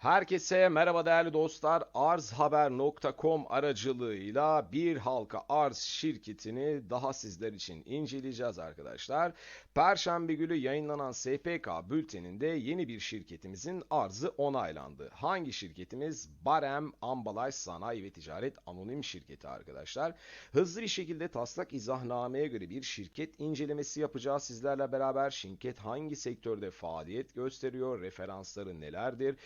Herkese merhaba değerli dostlar. Arzhaber.com aracılığıyla bir halka arz şirketini daha sizler için inceleyeceğiz arkadaşlar. Perşembe günü yayınlanan SPK bülteninde yeni bir şirketimizin arzı onaylandı. Hangi şirketimiz? Barem Ambalaj Sanayi ve Ticaret Anonim Şirketi arkadaşlar. Hızlı bir şekilde taslak izahnameye göre bir şirket incelemesi yapacağız sizlerle beraber. Şirket hangi sektörde faaliyet gösteriyor? Referansları nelerdir?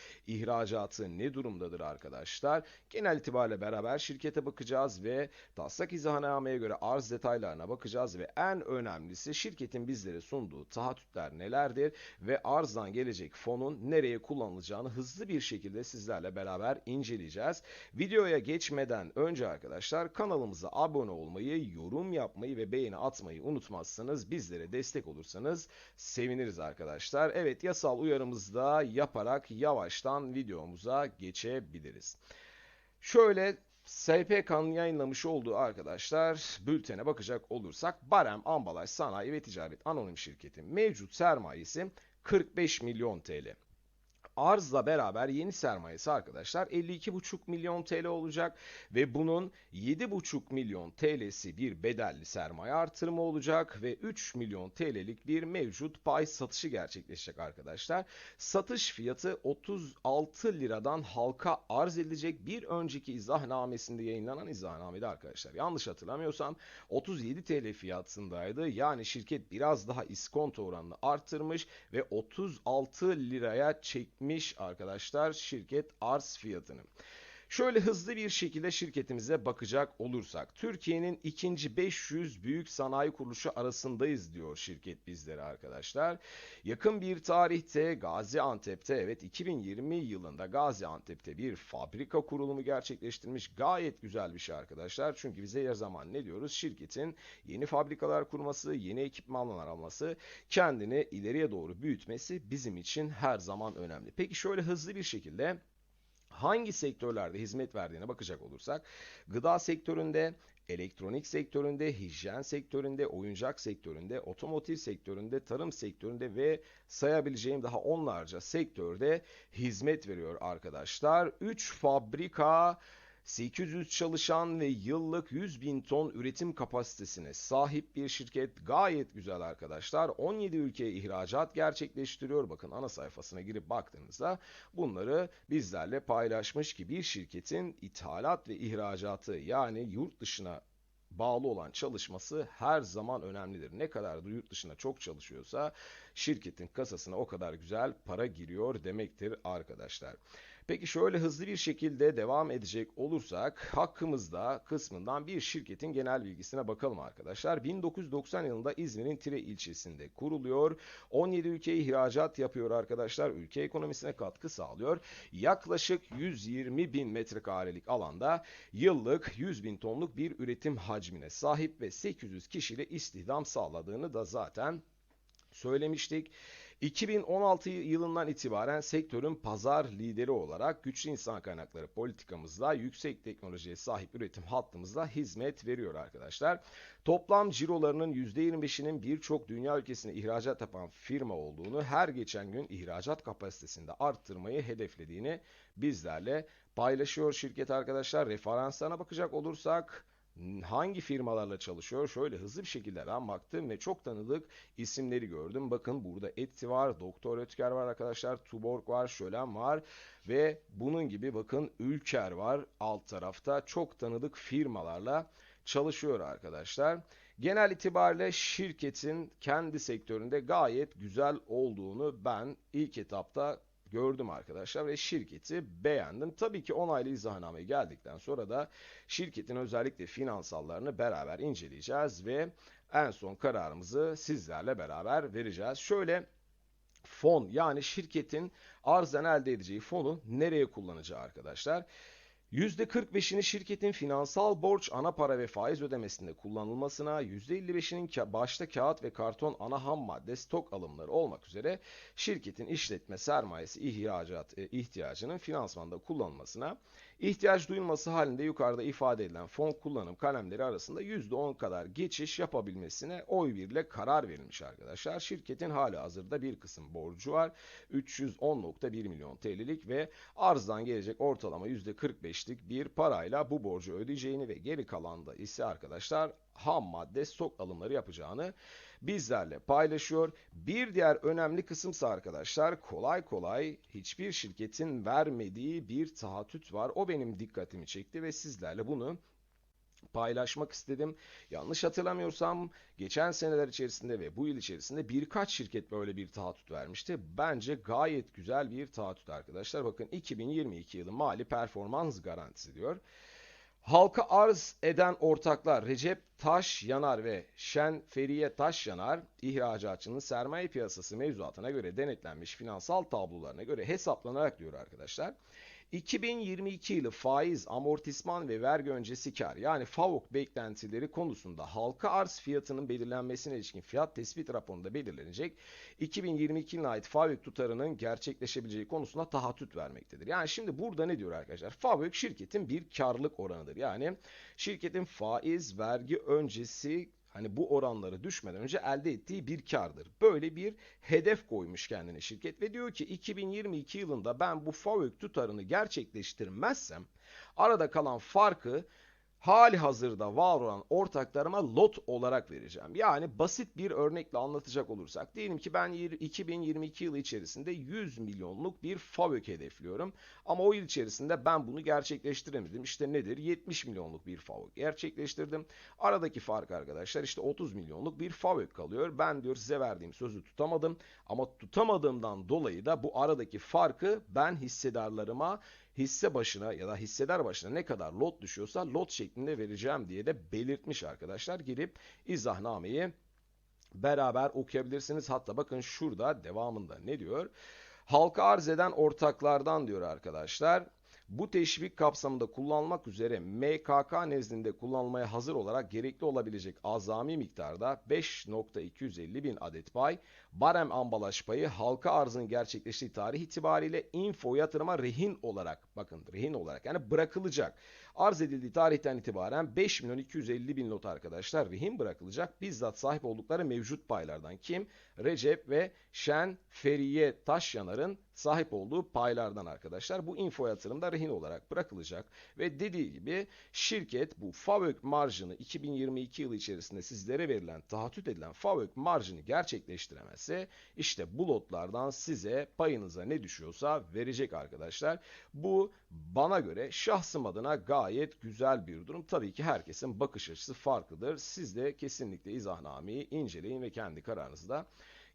İhracatı ne durumdadır arkadaşlar? Genel itibariyle beraber şirkete bakacağız ve taslak izahnameye göre arz detaylarına bakacağız ve en önemlisi şirketin bizlere sunduğu taahhütler nelerdir ve arzdan gelecek fonun nereye kullanılacağını hızlı bir şekilde sizlerle beraber inceleyeceğiz. Videoya geçmeden önce arkadaşlar kanalımıza abone olmayı, yorum yapmayı ve beğeni atmayı unutmazsanız bizlere destek olursanız seviniriz arkadaşlar. Evet yasal uyarımızı da yaparak yavaştan videomuza geçebiliriz. Şöyle SPK'nın yayınlamış olduğu arkadaşlar bültene bakacak olursak Barem Ambalaj Sanayi ve Ticaret Anonim Şirketi mevcut sermayesi 45 milyon TL. Arzla beraber yeni sermayesi arkadaşlar 52,5 milyon TL olacak ve bunun 7,5 milyon TL'si bir bedelli sermaye artırımı olacak ve 3 milyon TL'lik bir mevcut pay satışı gerçekleşecek arkadaşlar. Satış fiyatı 36 liradan halka arz edilecek bir önceki izahnamesinde yayınlanan izahnamede arkadaşlar. Yanlış hatırlamıyorsam 37 TL fiyatındaydı. Yani şirket biraz daha iskonto oranını arttırmış ve 36 liraya çekmiş etmiş arkadaşlar şirket arz fiyatını. Şöyle hızlı bir şekilde şirketimize bakacak olursak Türkiye'nin ikinci 500 büyük sanayi kuruluşu arasındayız diyor şirket bizlere arkadaşlar. Yakın bir tarihte Gaziantep'te evet 2020 yılında Gaziantep'te bir fabrika kurulumu gerçekleştirmiş. Gayet güzel bir şey arkadaşlar. Çünkü bize her zaman ne diyoruz? Şirketin yeni fabrikalar kurması, yeni ekipmanlar alması, kendini ileriye doğru büyütmesi bizim için her zaman önemli. Peki şöyle hızlı bir şekilde hangi sektörlerde hizmet verdiğine bakacak olursak gıda sektöründe, elektronik sektöründe, hijyen sektöründe, oyuncak sektöründe, otomotiv sektöründe, tarım sektöründe ve sayabileceğim daha onlarca sektörde hizmet veriyor arkadaşlar. 3 fabrika 800 çalışan ve yıllık 100 bin ton üretim kapasitesine sahip bir şirket gayet güzel arkadaşlar. 17 ülkeye ihracat gerçekleştiriyor. Bakın ana sayfasına girip baktığınızda bunları bizlerle paylaşmış ki bir şirketin ithalat ve ihracatı yani yurt dışına bağlı olan çalışması her zaman önemlidir. Ne kadar da yurt dışına çok çalışıyorsa şirketin kasasına o kadar güzel para giriyor demektir arkadaşlar. Peki şöyle hızlı bir şekilde devam edecek olursak hakkımızda kısmından bir şirketin genel bilgisine bakalım arkadaşlar. 1990 yılında İzmir'in Tire ilçesinde kuruluyor. 17 ülkeye ihracat yapıyor arkadaşlar. Ülke ekonomisine katkı sağlıyor. Yaklaşık 120 bin metrekarelik alanda yıllık 100 bin tonluk bir üretim hacmine sahip ve 800 kişiyle istihdam sağladığını da zaten söylemiştik. 2016 yılından itibaren sektörün pazar lideri olarak güçlü insan kaynakları politikamızla yüksek teknolojiye sahip üretim hattımızla hizmet veriyor arkadaşlar. Toplam cirolarının %25'inin birçok dünya ülkesine ihracat yapan firma olduğunu, her geçen gün ihracat kapasitesinde arttırmayı hedeflediğini bizlerle paylaşıyor şirket arkadaşlar. Referanslarına bakacak olursak hangi firmalarla çalışıyor? Şöyle hızlı bir şekilde ben baktım ve çok tanıdık isimleri gördüm. Bakın burada Etsy var, Doktor Ötker var arkadaşlar, Tuborg var, Şölen var ve bunun gibi bakın Ülker var alt tarafta. Çok tanıdık firmalarla çalışıyor arkadaşlar. Genel itibariyle şirketin kendi sektöründe gayet güzel olduğunu ben ilk etapta gördüm arkadaşlar ve şirketi beğendim. Tabii ki onaylı izahname geldikten sonra da şirketin özellikle finansallarını beraber inceleyeceğiz ve en son kararımızı sizlerle beraber vereceğiz. Şöyle fon yani şirketin arzdan elde edeceği fonu nereye kullanacağı arkadaşlar. %45'ini şirketin finansal borç, ana para ve faiz ödemesinde kullanılmasına, %55'inin başta kağıt ve karton ana ham madde stok alımları olmak üzere şirketin işletme sermayesi ihracat e, ihtiyacının finansmanda kullanılmasına, ihtiyaç duyulması halinde yukarıda ifade edilen fon kullanım kalemleri arasında %10 kadar geçiş yapabilmesine oy birle karar verilmiş arkadaşlar. Şirketin hali hazırda bir kısım borcu var. 310.1 milyon TL'lik ve arzdan gelecek ortalama %45'lik bir parayla bu borcu ödeyeceğini ve geri kalanda ise arkadaşlar ham madde stok alımları yapacağını bizlerle paylaşıyor. Bir diğer önemli kısımsa arkadaşlar kolay kolay hiçbir şirketin vermediği bir taahhüt var. O benim dikkatimi çekti ve sizlerle bunu paylaşmak istedim. Yanlış hatırlamıyorsam geçen seneler içerisinde ve bu yıl içerisinde birkaç şirket böyle bir taahhüt vermişti. Bence gayet güzel bir taahhüt arkadaşlar. Bakın 2022 yılı mali performans garantisi diyor. Halka arz eden ortaklar Recep Taş Yanar ve Şen Feriye Taş Yanar, ihracatçının sermaye piyasası mevzuatına göre denetlenmiş finansal tablolarına göre hesaplanarak diyor arkadaşlar. 2022 yılı faiz, amortisman ve vergi öncesi kar yani FAVOK beklentileri konusunda halka arz fiyatının belirlenmesine ilişkin fiyat tespit raporunda belirlenecek 2022 yılına ait FAVÖK tutarının gerçekleşebileceği konusunda taahhüt vermektedir. Yani şimdi burada ne diyor arkadaşlar? FAVÖK şirketin bir karlılık oranıdır. Yani şirketin faiz, vergi öncesi Hani bu oranları düşmeden önce elde ettiği bir kardır. Böyle bir hedef koymuş kendine şirket ve diyor ki 2022 yılında ben bu FAVÖK tutarını gerçekleştirmezsem arada kalan farkı hali hazırda var olan ortaklarıma lot olarak vereceğim. Yani basit bir örnekle anlatacak olursak diyelim ki ben 2022 yılı içerisinde 100 milyonluk bir FAVÖK hedefliyorum. Ama o yıl içerisinde ben bunu gerçekleştiremedim. İşte nedir? 70 milyonluk bir FAVÖK gerçekleştirdim. Aradaki fark arkadaşlar işte 30 milyonluk bir FAVÖK kalıyor. Ben diyor size verdiğim sözü tutamadım. Ama tutamadığımdan dolayı da bu aradaki farkı ben hissedarlarıma hisse başına ya da hissedar başına ne kadar lot düşüyorsa lot şeklinde vereceğim diye de belirtmiş arkadaşlar. Girip izahnnameyi beraber okuyabilirsiniz. Hatta bakın şurada devamında ne diyor? Halka arz eden ortaklardan diyor arkadaşlar. Bu teşvik kapsamında kullanılmak üzere MKK nezdinde kullanılmaya hazır olarak gerekli olabilecek azami miktarda 5.250 bin adet pay, barem ambalaj payı halka arzın gerçekleştiği tarih itibariyle info yatırıma rehin olarak, bakın rehin olarak yani bırakılacak. Arz edildiği tarihten itibaren 5 milyon 250 bin lot arkadaşlar rehin bırakılacak. Bizzat sahip oldukları mevcut paylardan kim? Recep ve Şen Feriye Taşyanar'ın sahip olduğu paylardan arkadaşlar. Bu info yatırımda rehin olarak bırakılacak ve dediği gibi şirket bu FAVÖK marjını 2022 yılı içerisinde sizlere verilen taahhüt edilen FAVÖK marjını gerçekleştiremezse işte bu lotlardan size payınıza ne düşüyorsa verecek arkadaşlar. Bu bana göre şahsım adına gayet güzel bir durum. Tabii ki herkesin bakış açısı farklıdır. Siz de kesinlikle izahnameyi inceleyin ve kendi kararınızı da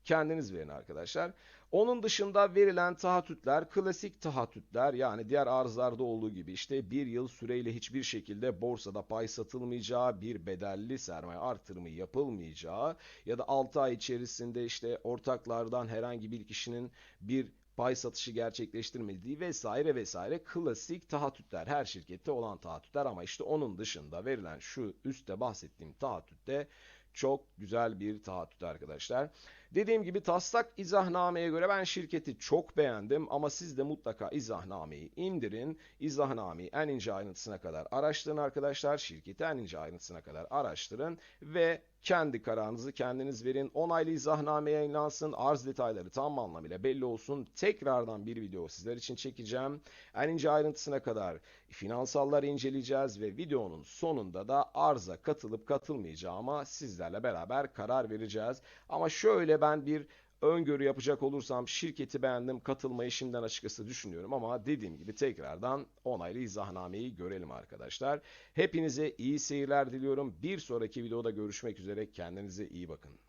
kendiniz verin arkadaşlar. Onun dışında verilen taahhütler klasik taahhütler yani diğer arzlarda olduğu gibi işte bir yıl süreyle hiçbir şekilde borsada pay satılmayacağı, bir bedelli sermaye artırımı yapılmayacağı ya da 6 ay içerisinde işte ortaklardan herhangi bir kişinin bir pay satışı gerçekleştirmediği vesaire vesaire klasik taahhütler her şirkette olan taahhütler ama işte onun dışında verilen şu üstte bahsettiğim taahhütte çok güzel bir taahhüt arkadaşlar. Dediğim gibi taslak izahnameye göre ben şirketi çok beğendim ama siz de mutlaka izahnameyi indirin. İzahnameyi en ince ayrıntısına kadar araştırın arkadaşlar. Şirketi en ince ayrıntısına kadar araştırın ve kendi kararınızı kendiniz verin. Onaylı izahname yayınlansın. Arz detayları tam anlamıyla belli olsun. Tekrardan bir video sizler için çekeceğim. En ince ayrıntısına kadar finansalları inceleyeceğiz ve videonun sonunda da arza katılıp katılmayacağıma sizlerle beraber karar vereceğiz. Ama şöyle ben bir öngörü yapacak olursam şirketi beğendim katılmayı şimdiden açıkçası düşünüyorum ama dediğim gibi tekrardan onaylı izahnameyi görelim arkadaşlar. Hepinize iyi seyirler diliyorum. Bir sonraki videoda görüşmek üzere kendinize iyi bakın.